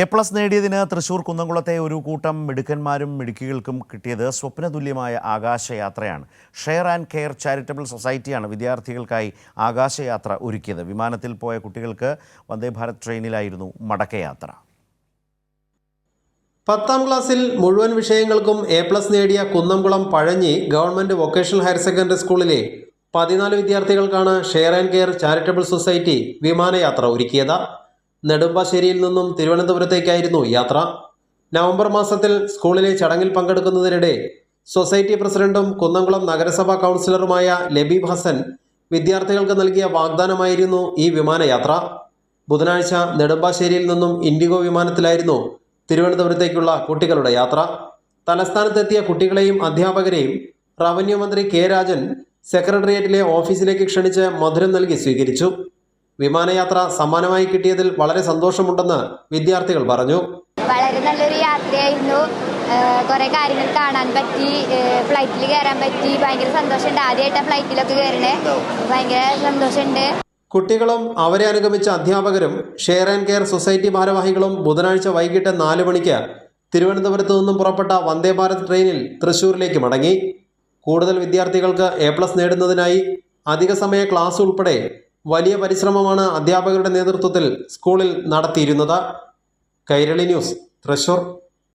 A plus നേടിയതിന് തൃശൂർ കുന്നംകുളത്തെ ഒരു കൂട്ടം മിടുക്കന്മാരും മിടുക്കികൾക്കും കിട്ടിയത് സ്വപ്നതുല്യമായ ആകാശയാത്രയാണ്. ഷെയർ ആൻഡ് കെയർ ചാരിറ്റബിൾ സൊസൈറ്റിയാണ് വിദ്യാർത്ഥികൾക്കായി ആകാശയാത്ര ഒരുക്കിയത്. വിമാനത്തിൽ പോയ കുട്ടികൾക്ക് വന്ദേ ഭാരത് ട്രെയിനിലായിരുന്നു മടക്കയാത്ര. പത്താം ക്ലാസ്സിൽ മുഴുവൻ വിഷയങ്ങൾക്കും എ പ്ലസ് നേടിയ Kunnamkulam Pazhanji government vocational higher secondary സ്കൂളിലെ പതിനാല് വിദ്യാർത്ഥികൾക്കാണ് share and care charitable society വിമാനയാത്ര ഒരുക്കിയത്. നെടുമ്പാശ്ശേരിയിൽ നിന്നും തിരുവനന്തപുരത്തേക്കായിരുന്നു യാത്ര. നവംബർ മാസത്തിൽ സ്കൂളിലെ ചടങ്ങിൽ പങ്കെടുക്കുന്നതിനിടെ സൊസൈറ്റി പ്രസിഡന്റും കുന്നംകുളം നഗരസഭാ കൗൺസിലറുമായ ലബീബ് ഹസൻ വിദ്യാർത്ഥികൾക്ക് നൽകിയ വാഗ്ദാനമായിരുന്നു ഈ വിമാനയാത്ര. ബുധനാഴ്ച നെടുമ്പാശ്ശേരിയിൽ നിന്നും ഇൻഡിഗോ വിമാനത്തിലായിരുന്നു തിരുവനന്തപുരത്തേക്കുള്ള കുട്ടികളുടെ യാത്ര. തലസ്ഥാനത്തെത്തിയ കുട്ടികളെയും അധ്യാപകരെയും റവന്യൂ മന്ത്രി കെ രാജൻ സെക്രട്ടേറിയറ്റിലെ ഓഫീസിലേക്ക് ക്ഷണിച്ച് മധുരം നൽകി സ്വീകരിച്ചു. വിമാനയാത്ര സമ്മാനമായി കിട്ടിയതിൽ വളരെ സന്തോഷമുണ്ടെന്ന് വിദ്യാർത്ഥികൾ പറഞ്ഞു. വളരെ നല്ലൊരു യാത്രയായിരുന്നു. കുറേ കാര്യങ്ങൾ കാണാൻ പറ്റി. ഫ്ലൈറ്റിൽ കയറാൻ പറ്റി. ഭയങ്കര സന്തോഷമുണ്ട്. ആദ്യമായിട്ടാണ് ഫ്ലൈറ്റിലൊക്കെ കയറണേ ഭയങ്കര സന്തോഷമുണ്ട്. കുട്ടികളും അവരെ അനുഗമിച്ച അധ്യാപകരും ഷെയർ ആൻഡ് കെയർ സൊസൈറ്റി ഭാരവാഹികളും ബുധനാഴ്ച വൈകിട്ട് നാല് മണിക്ക് തിരുവനന്തപുരത്ത് നിന്നും പുറപ്പെട്ട വന്ദേ ഭാരത് ട്രെയിനിൽ തൃശൂരിലേക്ക് മടങ്ങി. കൂടുതൽ വിദ്യാർത്ഥികൾക്ക് എ പ്ലസ് നേടുന്നതിനായി അധിക സമയ ക്ലാസ് ഉൾപ്പെടെ വലിയ പരിശ്രമമാണ് അധ്യാപകരുടെ നേതൃത്വത്തിൽ സ്കൂളിൽ നടത്തിയിരുന്നത്. കൈരളി ന്യൂസ് തൃശൂർ.